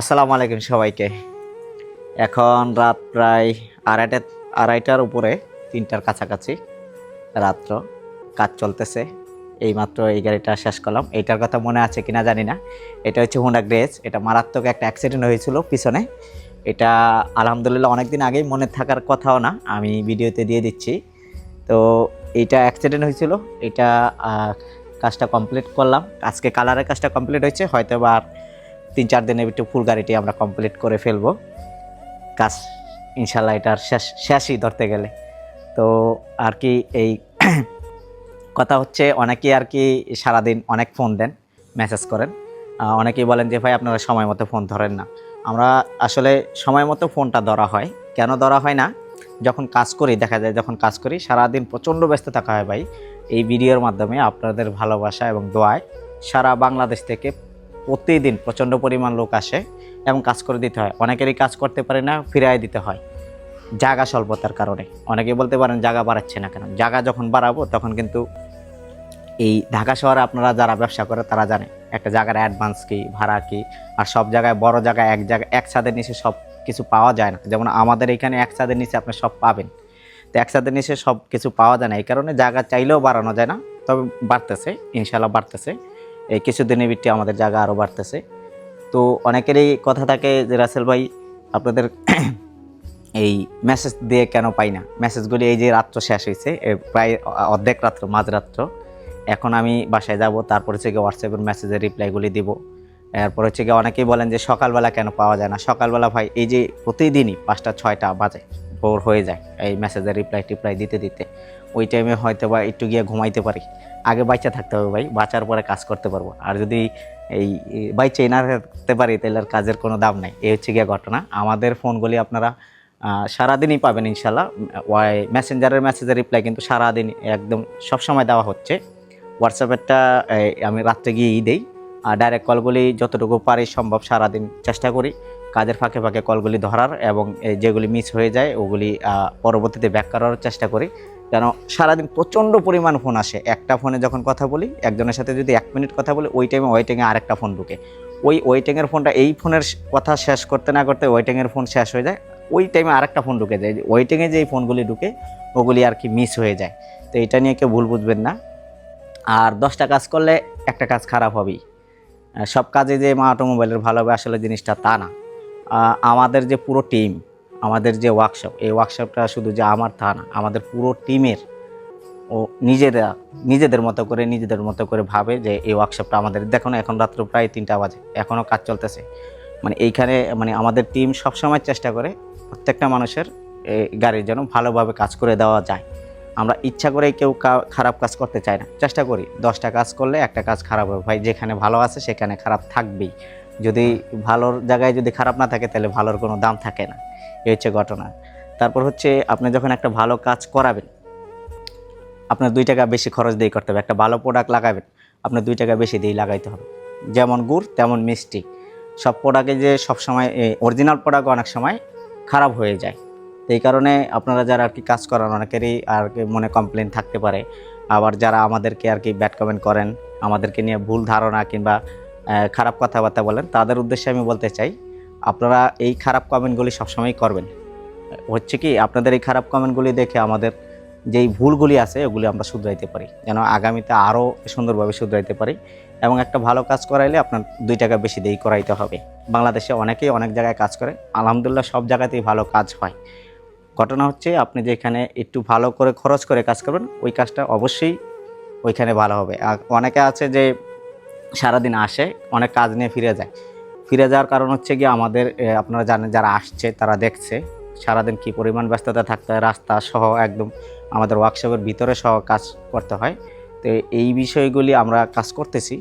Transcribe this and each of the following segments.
আসসালামু আলাইকুম সবাইকে। এখন রাত প্রায় আড়াইটা আড়াইটার উপরে, তিনটার কাছাকাছি রাত্র। কাজ চলতেছে। এইমাত্র এই গাড়িটা শেষ করলাম। এইটার কথা মনে আছে কিনা জানি না। এটা হচ্ছে হুন্ডা গ্রেজ এটা মারাত্মক একটা অ্যাক্সিডেন্ট হয়েছিল পিছনে। এটা আলহামদুলিল্লাহ অনেক দিন আগেই মনে থাকার কথাও না। আমি ভিডিওতে দিয়ে দিচ্ছি। তো এইটা অ্যাক্সিডেন্ট হয়েছিল। এটা কাজটা কমপ্লিট করলাম। আজকে কালারের কাজটা কমপ্লিট হয়েছে। হয়তো বা তিন চার দিনের ভিতরে ফুল গাড়িটি আমরা কমপ্লিট করে ফেলব। কাজ ইনশাল্লাহ এটার শেষ, শেষই ধরতে গেলে। তো আর কি এই কথা হচ্ছে, অনেকেই আর কি সারাদিন অনেক ফোন দেন মেসেজ করেন। অনেকেই বলেন যে, ভাই, আপনারা সময় মতো ফোন ধরেন না। আমরা আসলে সময় মতো ফোনটা ধরা হয়। কেন ধরা হয় না? যখন কাজ করি, দেখা যায় যখন কাজ করি, সারাদিন প্রচণ্ড ব্যস্ত থাকা হয় ভাই। এই ভিডিওর মাধ্যমে আপনাদের ভালোবাসা এবং দোয়ায় সারা বাংলাদেশ থেকে প্রতিদিন প্রচণ্ড পরিমাণ লোক আসে এবং কাজ করে দিতে হয়। অনেকেরই কাজ করতে পারে না ফিরাই দিতে হয়। জায়গা স্বল্পতার কারণে। অনেকে বলতে পারেন, জায়গা বাড়াচ্ছে না কেন? জায়গা যখন বাড়াবো, তখন কিন্তু এই ঢাকা শহরে আপনারা যারা ব্যবসা করে, তারা জানে, একটা জায়গার অ্যাডভান্স কী, ভাড়া কী, আর সব জায়গায়, বড় জায়গায়, এক জায়গায়, এক ছাদের নিচে সব কিছু পাওয়া যায় না। যেমন আমাদের এখানে এক ছাদের নিচে আপনি সব পাবেন। তো এক ছাদের নিচে সব কিছু পাওয়া যায় না। এই কারণে জায়গা চাইলেও বাড়ানো যায় না, তবে বাড়তেছে ইনশাল্লাহ বাড়তেছে। এই কিছুদিনের ভিত্তি আমাদের জায়গা আরও বাড়তেছে। তো অনেকেরই কথা থাকে যে, রাসেল ভাই, আপনাদের এই মেসেজ দিয়ে কেন পাই না? মেসেজগুলি এই যে রাত্র শেষ হয়েছে প্রায় অর্ধেক রাত্র মাঝরাত্র এখন আমি বাসায় যাব, তারপর হচ্ছে গিয়ে হোয়াটসঅ্যাপের মেসেজের রিপ্লাইগুলি দিব। এরপর হচ্ছে গিয়ে অনেকেই বলেন যে, সকালবেলা কেন পাওয়া যায় না? সকালবেলা ভাই, এই যে প্রতিদিনই পাঁচটা, ছয়টা বাজে। ভোর হয়ে যায়, এই মেসেজের রিপ্লাই টিপ্লাই দিতে দিতে। ওই টাইমে হয়তো বা একটু গিয়ে ঘুমাইতে পারি। আগে বাচ্চা থাকতে হবে ভাই, বাঁচার পরে কাজ করতে পারব। আর যদি এই বাইচে না থাকতে পারি, তাহলে আর কাজের কোনো দাম নাই। এই হচ্ছে গিয়ে ঘটনা। আমাদের ফোনগুলি আপনারা সারাদিনই পাবেন ইনশাল্লাহ মেসেঞ্জারের মেসেজের রিপ্লাই কিন্তু সারাদিন একদম সবসময় দেওয়া হচ্ছে। হোয়াটসঅ্যাপেরটা আমি রাত্রে গিয়েই দেই। আর ডাইরেক্ট কলগুলি যতটুকু পারি সম্ভব সারাদিন চেষ্টা করি। কাজের ফাঁকে ফাঁকে কলগুলি ধরার এবং যেগুলি মিস হয়ে যায়, ওগুলি পরবর্তীতে ব্যাক করার চেষ্টা করি। কেন সারাদিন প্রচণ্ড পরিমাণ ফোন আসে। একটা ফোনে যখন কথা বলি, একজনের সাথে যদি এক মিনিট কথা বলি, ওই টাইমে ওয়েটিংয়ে আরেকটা ফোন ঢুকে। ওই ওয়েটিংয়ের ফোনটা এই ফোনের কথা শেষ করতে না করতে ওয়েটিংয়ের ফোন শেষ হয়ে যায়। ওই টাইমে আরেকটা ফোন ঢুকে যায়। ওয়েটিংয়ে যেই ফোনগুলি ঢুকে, ওগুলি আর কি মিস হয়ে যায়। তো এটা নিয়ে কেউ ভুল বুঝবেন না। আর দশটা কাজ করলে একটা কাজ খারাপ হবেই। সব কাজে যে মা অটোমোবাইলের ভালো হবে আসলে জিনিসটা তা না। আমাদের যে পুরো টিম আমাদের যে ওয়ার্কশপ এই ওয়ার্কশপটা শুধু যে আমার তা না, আমাদের পুরো টিমের ও নিজেরা, নিজেদের মতো করে, নিজেদের মতো করে ভাবে যে এই ওয়ার্কশপটা আমাদের। দেখো না, এখন রাত্র প্রায় তিনটা বাজে এখনও কাজ চলতেছে। মানে এইখানে মানে আমাদের টিম সবসময় চেষ্টা করে প্রত্যেকটা মানুষের গাড়ির যেন ভালোভাবে কাজ করে দেওয়া যায়। আমরা ইচ্ছা করে কেউ খারাপ কাজ করতে চাই না। চেষ্টা করি, দশটা কাজ করলে একটা কাজ খারাপ হবে। ভাই, যেখানে ভালো আছে সেখানে খারাপ থাকবেই। যদি ভালোর জায়গায় যদি খারাপ না থাকে, তাহলে ভালোর কোনো দাম থাকে না। এই হচ্ছে ঘটনা। তারপর হচ্ছে আপনি যখন একটা ভালো কাজ করাবেন, আপনার দুই টাকা বেশি খরচ দিয়ে করতে হবে। একটা ভালো প্রোডাক্ট লাগাবেন, আপনার দুই টাকা বেশি দিয়ে লাগাইতে হবে। যেমন গুড়, তেমন মিষ্টি। সব প্রোডাক্টে যে সব সবসময় অরিজিনাল প্রোডাক্ট অনেক সময় খারাপ হয়ে যায়। এই কারণে আপনারা যারা আর কি কাজ করেন অনেকেরই আর কি মনে কমপ্লেন থাকতে পারে। আবার যারা আমাদেরকে আর কি ব্যাড কমেন্ট করেন, আমাদেরকে নিয়ে ভুল ধারণা কিংবা খারাপ কথাবার্তা বলেন, তাদের উদ্দেশ্যে আমি বলতে চাই, আপনারা এই খারাপ কমেন্টগুলি সবসময় করবেন। হচ্ছে কি, আপনাদের এই খারাপ কমেন্টগুলি দেখে আমাদের যেই ভুলগুলি আছে ওগুলি আমরা শুধরাইতে পারি। যেন আগামীতে আরও সুন্দরভাবে শুধরাইতে পারি এবং একটা ভালো কাজ করাইলে আপনার দুই টাকা বেশি দিয়েই করাইতে হবে। বাংলাদেশে অনেকেই অনেক জায়গায় কাজ করে, আলহামদুলিল্লাহ সব জায়গাতেই ভালো কাজ হয়। ঘটনা হচ্ছে, আপনি যেখানে একটু ভালো করে খরচ করে কাজ করবেন, ওই কাজটা অবশ্যই ওইখানে ভালো হবে। আর অনেকে আছে যে সারাদিন আসে, অনেক কাজ নিয়ে ফিরে যায়। ফিরে যাওয়ার কারণ হচ্ছে গিয়ে আমাদের আপনারা জানেন যারা আসছে তারা দেখছে সারাদিন কি পরিমাণ ব্যস্ততা থাকতে হয়, রাস্তা সহ একদম আমাদের ওয়ার্কশপের ভিতরে সহ কাজ করতে হয়। তো এই বিষয়গুলি আমরা কাজ করতেছি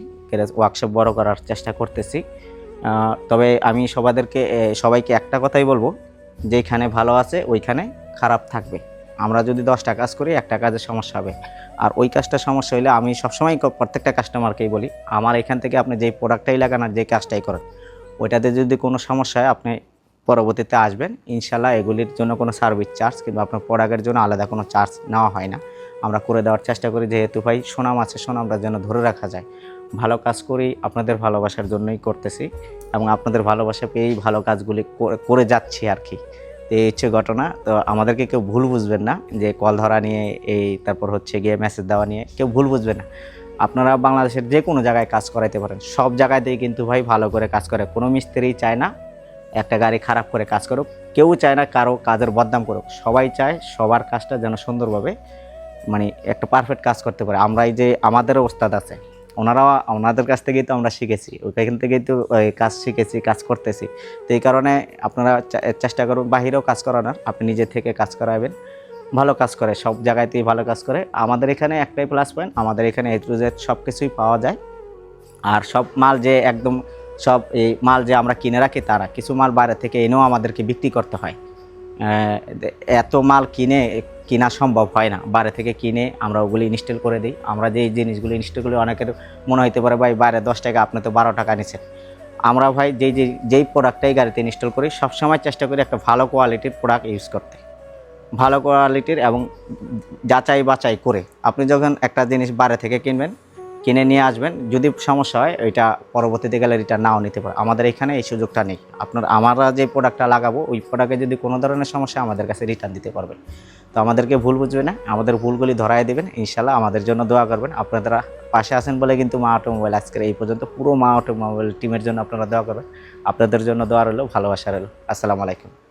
ওয়ার্কশপ বড় করার চেষ্টা করতেছি। তবে আমি সবাদেরকে সবাইকে একটা কথাই বলব, যেখানে ভালো আছে ওইখানে খারাপ থাকবে। আমরা যদি দশটা কাজ করি, একটা কাজের সমস্যা হবে। আর ওই কাজটা সমস্যা হলে আমি সবসময় প্রত্যেকটা কাস্টমারকেই বলি, আমার এখান থেকে আপনি যেই প্রোডাক্টটাই লাগান আর যে কাজটাই করেন, ওইটাতে যদি কোনো সমস্যা হয়, আপনি পরবর্তীতে আসবেন। ইনশাল্লাহ এগুলির জন্য কোনো সার্ভিস চার্জ কিংবা আপনার প্রোডাক্টের জন্য আলাদা কোনো চার্জ নেওয়া হয় না। আমরা করে দেওয়ার চেষ্টা করি, যেহেতু ভাই সুনাম আছে, সুনামটা যেন ধরে রাখা যায়। ভালো কাজ করি, আপনাদের ভালোবাসার জন্যই করতেছি এবং আপনাদের ভালোবাসা পেয়েই ভালো কাজগুলি করে যাচ্ছি আর কি। তো এই হচ্ছে ঘটনা। তো আমাদেরকে কেউ ভুল বুঝবেন না যে কল ধরা নিয়ে এই তারপর হচ্ছে গিয়ে মেসেজ দেওয়া নিয়ে কেউ ভুল বুঝবেন না। আপনারা বাংলাদেশের যে কোনো জায়গায় কাজ করাইতে পারেন। সব জায়গাতেই কিন্তু ভাই ভালো করে কাজ করে। কোনো মিস্ত্রি চায় না একটা গাড়ি খারাপ করে কাজ করুক। কেউ চায় না কারও কাজের বদনাম করুক। সবাই চায় সবার কাজটা যেন সুন্দরভাবে মানে একটা পারফেক্ট কাজ করতে পারে। আমরা এই যে আমাদেরও ওস্তাদ আছে ওনারাও ওনাদের কাছ থেকেই তো আমরা শিখেছি। ওইখান থেকেই তো কাজ শিখেছি, কাজ করতেছি। তো এই কারণে আপনারা চেষ্টা করুন, বাহিরেও কাজ করানোর। আপনি নিজে থেকে কাজ করাবেন। ভালো কাজ করে, সব জায়গাতেই ভালো কাজ করে। আমাদের এখানে একটাই প্লাস পয়েন্ট আমাদের এখানে এ টু জেড সব কিছুই পাওয়া যায়। আর সব মাল যে একদম সব এই মাল যে আমরা কিনে রাখি, তারা কিছু মাল বাইরে থেকে এনেও আমাদেরকে বিক্রি করতে হয়। এত মাল কিনে কিনা সম্ভব হয় না। বাইরে থেকে কিনে আমরা ওগুলি ইনস্টল করে দিই। আমরা যে জিনিসগুলো ইনস্টল করি অনেকের মনে হইতে পারে, ভাই, বাইরে দশ টাকা, আপনি তো বারো টাকা নিচ্ছেন আমরা ভাই যেই যেই যেই প্রোডাক্টটাই গাড়িতে ইনস্টল করি, সবসময় চেষ্টা করি একটা ভালো কোয়ালিটির প্রোডাক্ট ইউজ করতে। ভালো কোয়ালিটির এবং যাচাই বাছাই করে। আপনি যখন একটা জিনিস বাইরে থেকে কিনবেন কিনে নিয়ে আসবেন। যদি সমস্যা হয় ওইটা পরবর্তীতে গেলে রিটার্ন নাও নিতে পারে আমাদের এখানে এই সুযোগটা নেই। আপনার, আমরা যে প্রোডাক্টটা লাগাবো, ওই প্রোডাক্টে যদি কোনো ধরনের সমস্যা আমাদের কাছে রিটার্ন দিতে পারবেন। তো আমাদেরকে ভুল বুঝবে না। আমাদের ভুলগুলি ধরাই দেবেন। ইনশাল্লাহ আমাদের জন্য দোয়া করবেন। আপনারা পাশে আছেন বলে কিন্তু মা অটোমোবাইল আজকের এই পর্যন্ত পুরো মা অটোমোবাইল টিমের জন্য আপনারা দোয়া করবেন। আপনাদের জন্য দোয়া রইল, ভালোবাসা রইল। আসসালামু আলাইকুম।